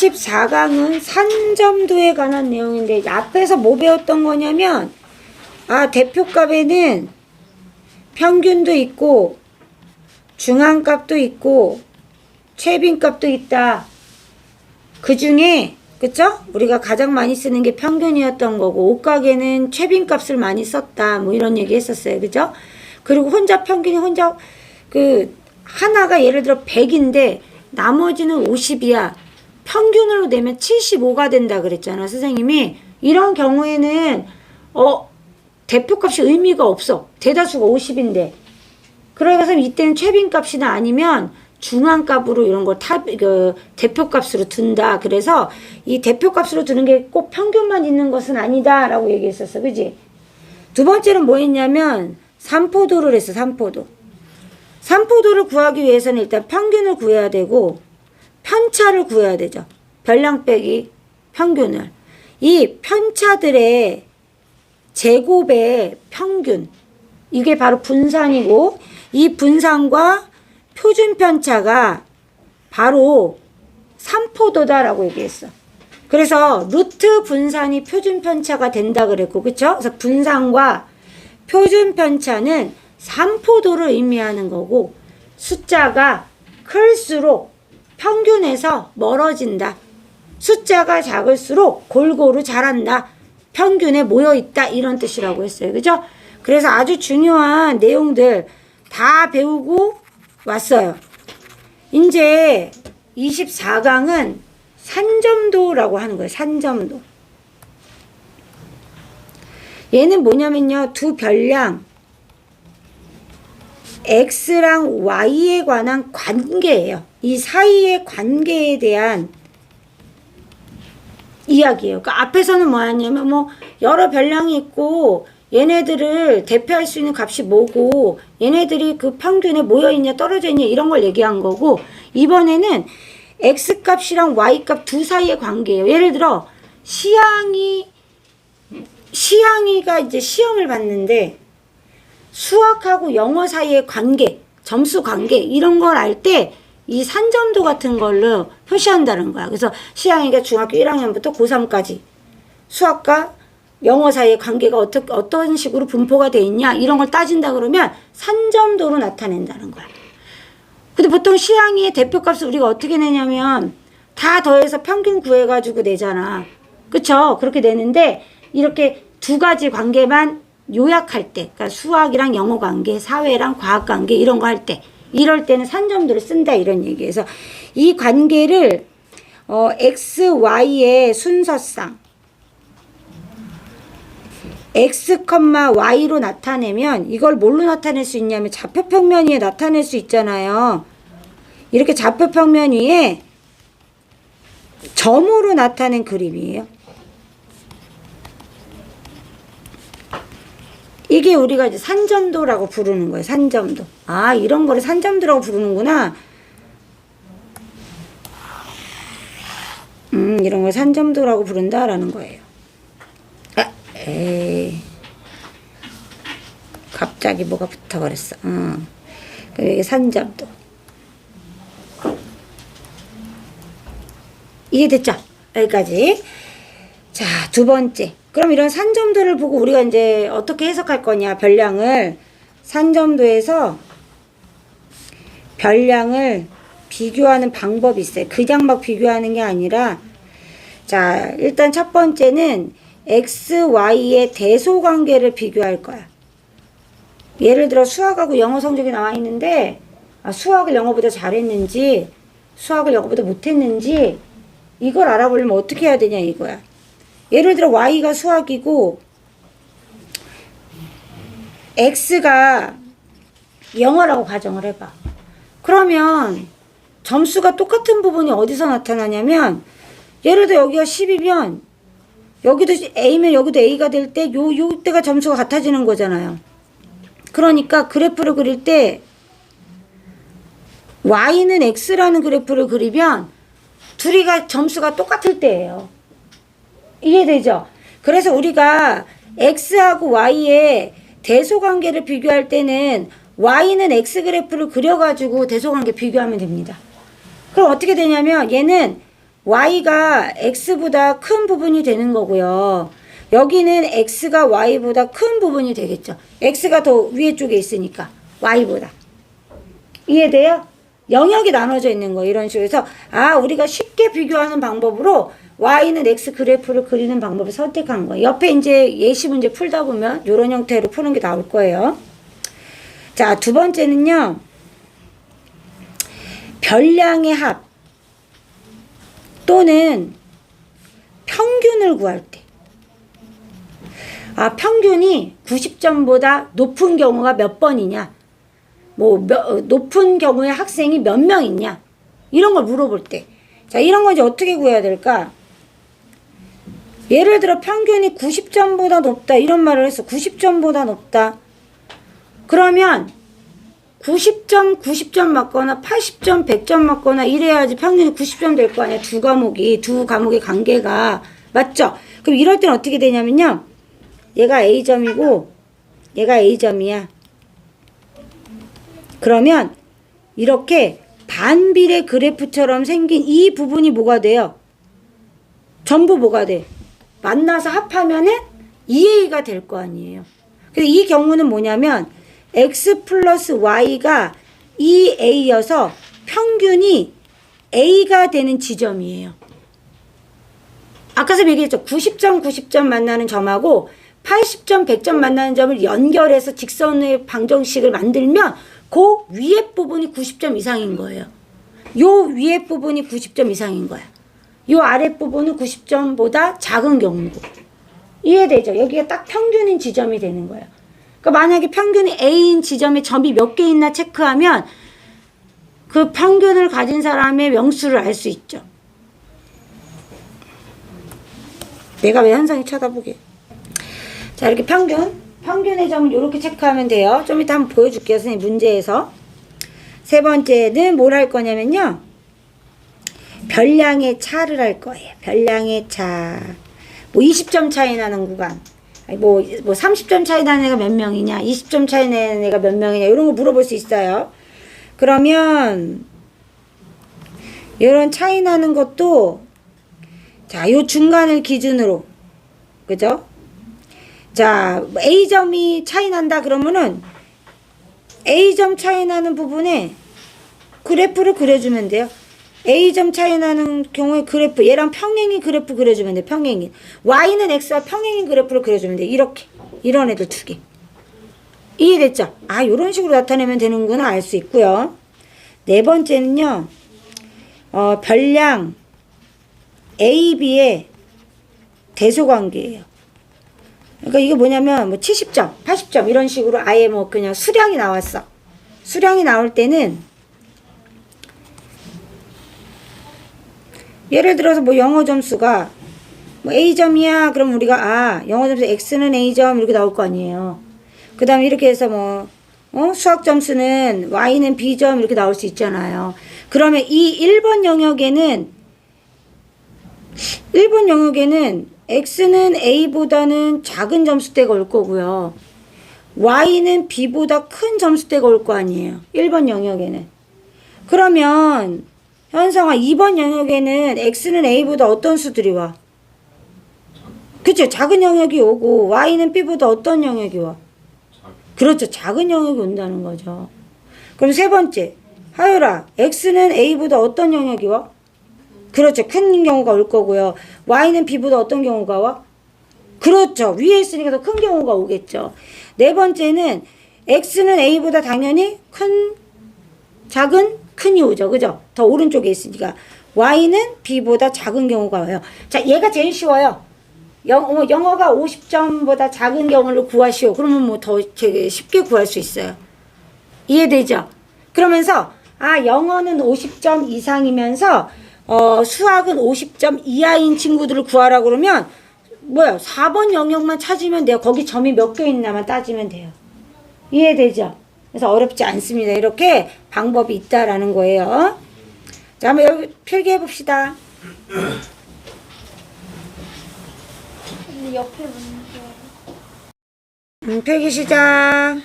24강은 산점도에 관한 내용인데 앞에서 뭐 배웠던 거냐면 아 대표값에는 평균도 있고 중앙값도 있고 최빈값도 있다. 그 중에 그쵸? 우리가 가장 많이 쓰는 게 평균이었던 거고 옷가게는 최빈값을 많이 썼다. 뭐 이런 얘기 했었어요. 그죠? 그리고 혼자 평균이 혼자 그 하나가 예를 들어 100인데 나머지는 50이야. 평균으로 내면 75가 된다 그랬잖아. 선생님이 이런 경우에는 어 대표값이 의미가 없어. 대다수가 50인데. 그래서 이때는 최빈값이나 아니면 중앙값으로 이런 걸 탑, 그, 대표값으로 둔다. 그래서 이 대표값으로 두는 게 꼭 평균만 있는 것은 아니다. 라고 얘기했었어. 그지? 두 번째는 뭐 했냐면, 삼포도를 했어. 삼포도. 삼포도를 구하기 위해서는 일단 평균을 구해야 되고, 편차를 구해야 되죠. 별량 빼기 평균을. 이 편차들의 제곱의 평균. 이게 바로 분산이고, 이 분산과 표준 편차가 바로 삼포도다라고 얘기했어. 그래서 루트 분산이 표준 편차가 된다 그랬고, 그쵸? 그래서 분산과 표준 편차는 삼포도를 의미하는 거고, 숫자가 클수록 평균에서 멀어진다. 숫자가 작을수록 골고루 자란다. 평균에 모여 있다. 이런 뜻이라고 했어요. 그죠? 그래서 아주 중요한 내용들 다 배우고 왔어요. 이제 24강은 산점도라고 하는 거예요. 산점도. 얘는 뭐냐면요. 두 별량 x랑 y에 관한 관계예요. 이 사이의 관계에 대한 이야기예요. 그러니까 앞에서는 뭐였냐면 뭐 여러 별량이 있고 얘네들을 대표할 수 있는 값이 뭐고 얘네들이 그 평균에 모여 있냐 떨어져 있냐 이런 걸 얘기한 거고 이번에는 x 값이랑 y 값 두 사이의 관계예요. 예를 들어 시향이 시향이가 이제 시험을 봤는데 수학하고 영어 사이의 관계, 점수 관계 이런 걸 알 때 이 산점도 같은 걸로 표시한다는 거야. 그래서 시향이가 중학교 1학년부터 고3까지 수학과 영어 사이의 관계가 어떻게 어떤 식으로 분포가 돼 있냐 이런 걸 따진다 그러면 산점도로 나타낸다는 거야. 근데 보통 시향이의 대표값을 우리가 어떻게 내냐면 다 더해서 평균 구해가지고 내잖아. 그쵸? 그렇게 내는데 이렇게 두 가지 관계만 요약할 때, 그러니까 수학이랑 영어 관계, 사회랑 과학 관계 이런 거 할 때, 이럴 때는 산점도를 쓴다 이런 얘기해서 이 관계를 어, x, y의 순서상 x, y로 나타내면 이걸 뭘로 나타낼 수 있냐면 좌표평면 위에 나타낼 수 있잖아요. 이렇게 좌표평면 위에 점으로 나타낸 그림이에요. 이게 우리가 이제 산점도라고 부르는 거예요. 산점도. 아, 이런 거를 산점도라고 부르는구나. 음, 이런 걸 산점도라고 부른다라는 거예요. 아, 에이. 갑자기 뭐가 붙어버렸어. 어. 이게 산점도. 이해됐죠? 여기까지. 자, 두 번째. 그럼 이런 산점도를 보고 우리가 이제 어떻게 해석할 거냐, 별량을. 산점도에서 별량을 비교하는 방법이 있어요. 그냥 막 비교하는 게 아니라, 자, 일단 첫 번째는 x, y의 대소 관계를 비교할 거야. 예를 들어 수학하고 영어 성적이 나와 있는데, 아, 수학을 영어보다 잘했는지, 수학을 영어보다 못했는지, 이걸 알아보려면 어떻게 해야 되냐 이거야. 예를 들어 y가 수학이고 x가 영어라고 가정을 해봐. 그러면 점수가 똑같은 부분이 어디서 나타나냐면 예를 들어 여기가 10이면 여기도 A면 여기도 A가 될 때 요 요때가 점수가 같아지는 거잖아요. 그러니까 그래프를 그릴 때 y는 x라는 그래프를 그리면 둘이가 점수가 똑같을 때예요. 이해되죠? 그래서 우리가 x하고 y의 대소관계를 비교할 때는 y는 x 그래프를 그려가지고 대소관계 비교하면 됩니다. 그럼 어떻게 되냐면 얘는 y가 x보다 큰 부분이 되는 거고요. 여기는 x가 y보다 큰 부분이 되겠죠. x가 더 위에 쪽에 있으니까 y보다. 이해돼요? 영역이 나눠져 있는 거 이런 식으로 해서 아 우리가 쉽게 비교하는 방법으로 y는 x 그래프를 그리는 방법을 선택한 거예요. 옆에 이제 예시 문제 풀다 보면 이런 형태로 푸는 게 나올 거예요. 자, 두 번째는요. 별량의 합 또는 평균을 구할 때. 아, 평균이 90점보다 높은 경우가 몇 번이냐? 뭐, 몇, 어, 높은 경우에 학생이 몇명 있냐? 이런 걸 물어볼 때. 자, 이런 거 이제 어떻게 구해야 될까? 예를 들어 평균이 90점보다 높다. 이런 말을 해서 90점보다 높다. 그러면 90점, 90점 맞거나 80점, 100점 맞거나 이래야지 평균이 90점 될 거 아니야. 두 과목이, 두 과목의 관계가. 맞죠? 그럼 이럴 때는 어떻게 되냐면요. 얘가 A점이고, 얘가 A점이야. 그러면 이렇게 반비례 그래프처럼 생긴 이 부분이 뭐가 돼요? 전부 뭐가 돼? 만나서 합하면은 2A가 될 거 아니에요. 근데 이 경우는 뭐냐면 x 플러스 y가 2a여서 평균이 a가 되는 지점이에요. 아까 서 얘기했죠. 90점, 90점 만나는 점하고 80점, 100점 만나는 점을 연결해서 직선의 방정식을 만들면 그 위에 부분이 90점 이상인 거예요. 요 위에 부분이 90점 이상인 거야. 요 아래 부분은 90점보다 작은 경우고. 이해되죠? 여기가 딱 평균인 지점이 되는 거예요. 그러니까 만약에 평균이 A인 지점에 점이 몇 개 있나 체크하면 그 평균을 가진 사람의 명수를 알 수 있죠. 내가 왜 현상이 쳐다보게. 자, 이렇게 평균. 평균의 점을 이렇게 체크하면 돼요. 좀 이따 한번 보여줄게요. 선생님 문제에서. 세 번째는 뭘 할 거냐면요. 별량의 차를 할 거예요. 별량의 차. 뭐 20점 차이 나는 구간. 뭐, 뭐 30점 차이 나는 애가 몇 명이냐, 20점 차이 나는 애가 몇 명이냐, 이런 거 물어볼 수 있어요. 그러면, 이런 차이 나는 것도, 자, 요 중간을 기준으로, 그죠? 자, A점이 차이 난다 그러면은, A점 차이 나는 부분에 그래프를 그려주면 돼요. A점 차이 나는 경우에 그래프 얘랑 평행인 그래프 그려주면 돼 평행인. Y는 X와 평행인 그래프를 그려주면 돼 이렇게. 이런 애들 두개. 이해됐죠? 아 요런 식으로 나타내면 되는구나 알 수 있고요. 네 번째는요 어, 별량 A, B의 대소관계예요. 그러니까 이게 뭐냐면 뭐 70점 80점 이런 식으로 아예 뭐 그냥 수량이 나왔어. 수량이 나올 때는 예를 들어서 뭐 영어 점수가 뭐 A점이야. 그럼 우리가 아, 영어 점수 X는 A점 이렇게 나올 거 아니에요. 그 다음에 이렇게 해서 뭐 어? 수학 점수는 Y는 B점 이렇게 나올 수 있잖아요. 그러면 이 1번 영역에는 1번 영역에는 X는 A보다는 작은 점수대가 올 거고요. Y는 B보다 큰 점수대가 올 거 아니에요. 1번 영역에는. 그러면 현성아 2번 영역에는 X는 A보다 어떤 수들이 와? 그쵸 작은 영역이 오고 Y는 B보다 어떤 영역이 와? 그렇죠 작은 영역이 온다는 거죠 그럼 세 번째 하율아 X는 A보다 어떤 영역이 와? 그렇죠 큰 경우가 올 거고요 Y는 B보다 어떤 경우가 와? 그렇죠 위에 있으니까 더 큰 경우가 오겠죠 네 번째는 X는 A보다 당연히 큰 작은 큰이 오죠. 그죠? 더 오른쪽에 있으니까. Y는 B보다 작은 경우가 와요. 자, 얘가 제일 쉬워요. 영, 어, 영어가 50점보다 작은 경우를 구하시오. 그러면 뭐 더 쉽게 구할 수 있어요. 이해되죠? 그러면서, 아, 영어는 50점 이상이면서, 어, 수학은 50점 이하인 친구들을 구하라 그러면, 뭐야, 4번 영역만 찾으면 돼요. 거기 점이 몇 개 있나만 따지면 돼요. 이해되죠? 그래서 어렵지 않습니다. 이렇게 방법이 있다라는 거예요. 자, 한번 여기 필기해 봅시다. 근데 옆에 문제. 음, 필기 시작.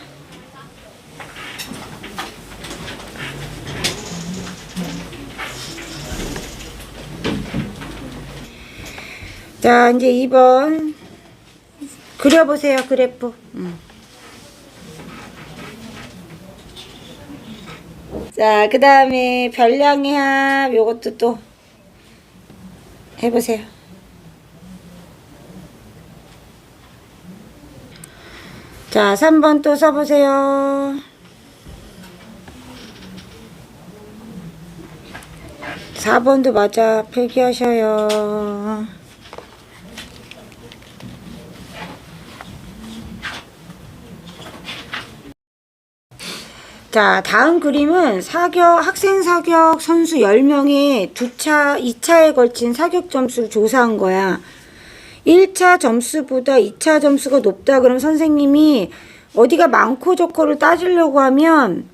자, 이제 2번. 그려보세요, 그래프. 음. 자, 그 다음에 별량의 합, 요것도 또 해보세요. 자, 3번 또 써보세요. 4번도 맞아 필기하셔요. 자, 다음 그림은 사격, 학생 사격 선수 10명의 두 차, 2차에 걸친 사격 점수를 조사한 거야. 1차 점수보다 2차 점수가 높다 그럼 선생님이 어디가 많고 적고를 따지려고 하면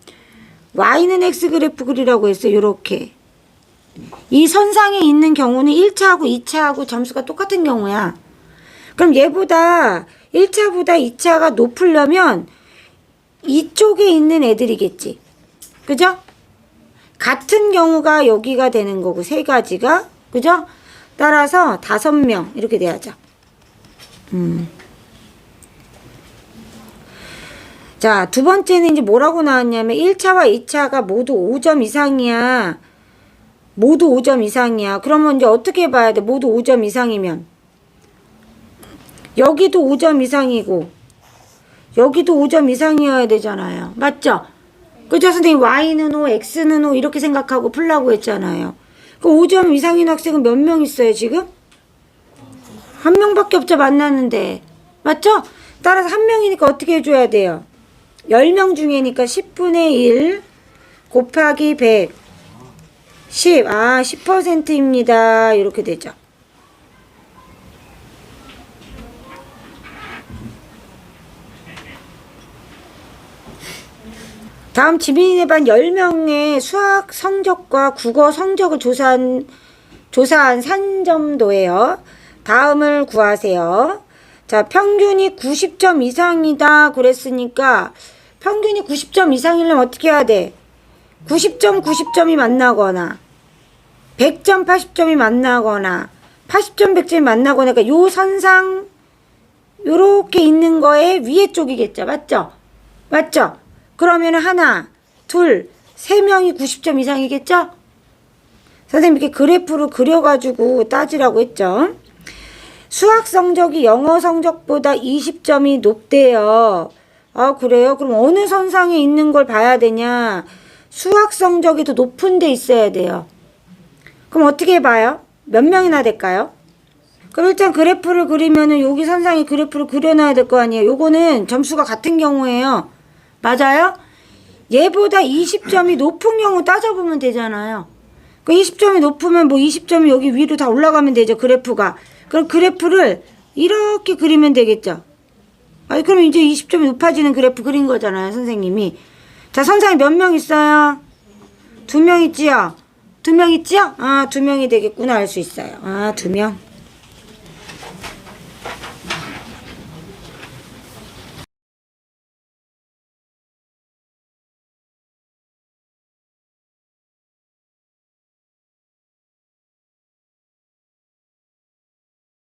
y는 x 그래프 그리라고 했어요. 요렇게. 이 선상에 있는 경우는 1차하고 2차하고 점수가 똑같은 경우야. 그럼 얘보다 1차보다 2차가 높으려면 이쪽에 있는 애들이겠지. 그죠? 같은 경우가 여기가 되는 거고, 세 가지가. 그죠? 따라서 다섯 명, 이렇게 돼야죠. 음. 자, 두 번째는 이제 뭐라고 나왔냐면, 1차와 2차가 모두 5점 이상이야. 모두 5점 이상이야. 그러면 이제 어떻게 봐야 돼? 모두 5점 이상이면. 여기도 5점 이상이고, 여기도 5점 이상이어야 되잖아요. 맞죠? 그죠, 선생님? Y는 5, X는 5 이렇게 생각하고 풀라고 했잖아요. 그 5점 이상인 학생은 몇 명 있어요, 지금? 한 명밖에 없죠, 만났는데. 맞죠? 따라서 한 명이니까 어떻게 해줘야 돼요? 10명 중에니까 10분의 1 곱하기 100. 10, 아, 10%입니다. 이렇게 되죠. 다음 지민이네 반 10명의 수학 성적과 국어 성적을 조사한, 조사한 산점도예요. 다음을 구하세요. 자, 평균이 90점 이상이다 그랬으니까 평균이 90점 이상이려면 어떻게 해야 돼? 90점 90점이 만나거나 100점 80점이 만나거나 80점 100점이 만나거나 그러니까 요 선상 요렇게 있는 거에 위에 쪽이겠죠. 맞죠? 맞죠? 그러면 하나, 둘, 세 명이 90점 이상이겠죠? 선생님 이렇게 그래프로 그려가지고 따지라고 했죠. 수학 성적이 영어 성적보다 20점이 높대요. 아, 그래요? 그럼 어느 선상에 있는 걸 봐야 되냐? 수학 성적이 더 높은 데 있어야 돼요. 그럼 어떻게 봐요? 몇 명이나 될까요? 그럼 일단 그래프를 그리면은 여기 선상에 그래프를 그려놔야 될 거 아니에요. 요거는 점수가 같은 경우예요. 맞아요? 얘보다 20점이 높은 경우 따져보면 되잖아요. 그 20점이 높으면 뭐 20점이 여기 위로 다 올라가면 되죠. 그래프가. 그럼 그래프를 이렇게 그리면 되겠죠. 아니 그럼 이제 20점이 높아지는 그래프 그린 거잖아요. 선생님이. 자 선생님 몇 명 있어요? 두 명 있지요? 두 명 있지요? 아 두 명이 되겠구나 알 수 있어요. 아 두 명.